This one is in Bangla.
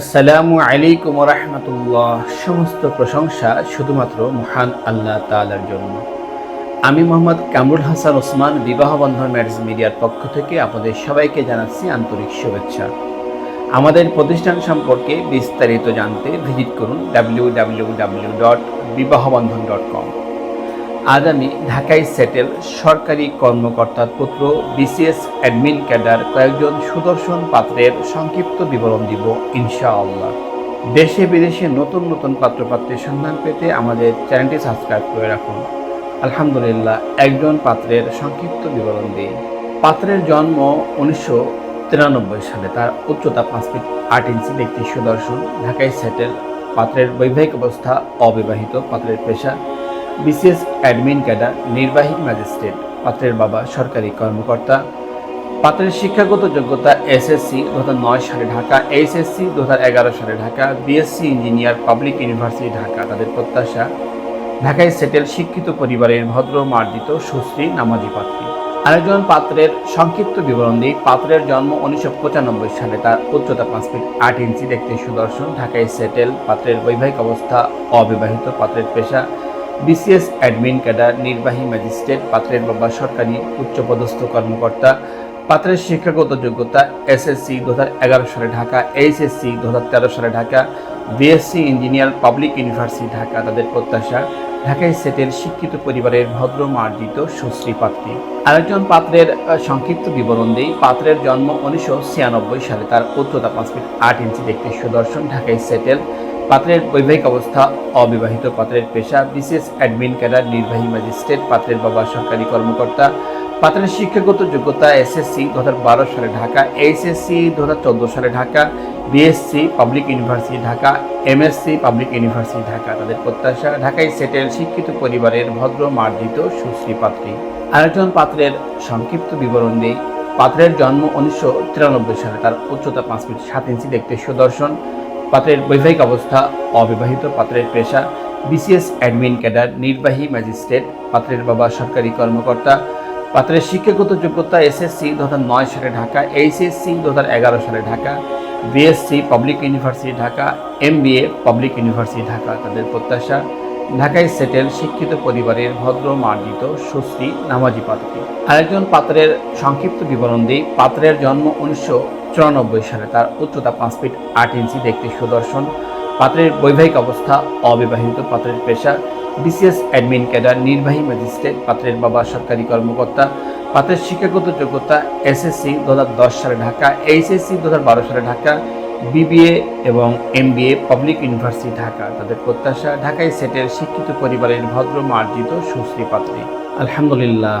আসসালামু আলাইকুম রহমতুল্লাহ। সমস্ত প্রশংসা শুধুমাত্র মহান আল্লাহ তালার জন্য। আমি মোহাম্মদ কামরুল হাসান ওসমান, বিবাহ বন্ধন ম্যারেজ মিডিয়ার পক্ষ থেকে আপনাদের সবাইকে জানাচ্ছি আন্তরিক শুভেচ্ছা। আমাদের প্রতিষ্ঠান সম্পর্কে বিস্তারিত জানতে ভিজিট করুন W W W dot Bibahabandhan dot com আজ আমি ঢাকায় সেটেল সরকারি কর্মকর্তার পুত্র, বিসিএস অ্যাডমিন ক্যাডার কয়েকজন সুদর্শন পাত্রের সংক্ষিপ্ত বিবরণ দিব, ইনশাআল্লাহ। দেশে বিদেশে নতুন নতুন পাত্রপাত্রের সন্ধান পেতে আমাদের চ্যানেলটি সাবস্ক্রাইব করে রাখুন। আলহামদুলিল্লাহ, একজন পাত্রের সংক্ষিপ্ত বিবরণ দিই। পাত্রের জন্ম উনিশশো তিরানব্বই সালে, তার উচ্চতা পাঁচ ফিট আট ইঞ্চি, ব্যক্তি সুদর্শন, ঢাকায় সেটেল। পাত্রের বৈবাহিক অবস্থা অবিবাহিত, পাত্রের পেশা বিসিএস অ্যাডমিন ক্যাডার, নির্বাহী ম্যাজিস্ট্রেট, পাত্রের বাবা, সরকারি কর্মকর্তা। পাত্রের শিক্ষাগত যোগ্যতা এসএসসি দু হাজার নয় সালে ঢাকা, এইচএসসি দু হাজার এগারো সালে Dhaka, BSc engineer public university Dhaka. তাদের প্রত্যাশা, ঢাকায় সেটেল শিক্ষিত পরিবারের ভদ্র, মার্জিত, সুশ্রী, নামাজি পাত্রী। আরেকজন পাত্রের সংক্ষিপ্ত বিবরণ দিই। পাত্রের জন্ম উনিশশো পঁচানব্বই সালে। তার উচ্চতা পাঁচ ফিট আট ইঞ্চি, দেখতে সুদর্শন। ঢাকায় সেটেল, পাত্রের বৈবাহিক অবস্থা অবিবাহিত, পাত্রের পেশা বিসিএস অ্যাডমিন ক্যাডার, নির্বাহী ম্যাজিস্ট্রেট, পাত্রের বাবা, সরকারি উচ্চপদস্থ কর্মকর্তা, পাত্রের শিক্ষাগত যোগ্যতা, এসএসসি দু সালে ঢাকা, এইচএসসি দু সালে Dhaka, BSc engineer, public university Dhaka তাদের প্রত্যাশা ঢাকায় সেটেল শিক্ষিত পরিবারের ভদ্র মার্জিত সুশ্রী পাত্রী। আরেকজন পাত্রের সংক্ষিপ্ত বিবরণ দিই। পাত্রের জন্ম উনিশশো ছিয়ানব্বই সালে, তার উচ্চতা পাঁচ ফিট আট ইঞ্চি দেখতে সুদর্শন ঢাকায় সেটেল। পাত্রের বৈবাহিক অবস্থা, অবিবাহিত পাত্রের পেশা, বিশেষ অ্যাডমিন ক্যাডার নির্বাহী ম্যাজিস্ট্রেট পাত্রের বাবা সরকারি কর্মকর্তা, পাত্রের শিক্ষাগত যোগ্যতা এসএসসি দু বারো সালে ঢাকা এইচএসসি দু সালে Dhaka BSc public university Dhaka MSc public university Dhaka. তাদের প্রত্যাশা, ঢাকায় সেটেল শিক্ষিত পরিবারের ভদ্র, মার্জিত, সুশ্রী পাত্রী। আরেকজন পাত্রের সংক্ষিপ্ত বিবরণ দিই। পাত্রের জন্ম উনিশশো তিরানব্বই সালে, তার উচ্চতা পাঁচ ফিট সাত ইঞ্চি, দেখতে সুদর্শন। পাত্রের বৈবাহিক অবস্থা, অবিবাহিত পাত্রের পেশা, বিসিএস অ্যাডমিন ক্যাডার, নির্বাহী ম্যাজিস্ট্রেট, পাত্রের বাবা সরকারি কর্মকর্তা, পাত্রের শিক্ষাগত যোগ্যতা এসএসসি দু নয় সালে ঢাকা, এইচএসসি দু এগারো সালে Dhaka, BSc public university Dhaka M MBA public university Dhaka তাদের প্রত্যাশা। ঢাকায় সেটেল, শিক্ষিত পরিবারের ভদ্র, মার্জিত, সুশ্রী, নামাজি পাত্রী। আরেকজন পাত্রের সংক্ষিপ্ত বিবরণ দিই। পাত্রের জন্ম উনিশশো চুরানব্বই সালে তার উচ্চতা পাঁচ ফিট আট ইঞ্চি, দেখতে সুদর্শন। পাত্রের বৈবাহিক অবস্থা, অবিবাহিত পাত্রের পেশা বিসিএস অ্যাডমিন ক্যাডার, নির্বাহী ম্যাজিস্ট্রেট, পাত্রের বাবা সরকারি কর্মকর্তা। পাত্রের শিক্ষাগত যোগ্যতা এসএসসি দু দশ সালে ঢাকা এইচএসসি দু বারো সালে ঢাকা, বিবিএ এবং এমবিএ, পাবলিক ইউনিভার্সিটি ঢাকা। তাদের প্রত্যাশা, ঢাকায় সেটের শিক্ষিত পরিবারের ভদ্র, মার্জিত, সুশ্রী পাত্রী। আলহামদুলিল্লাহ।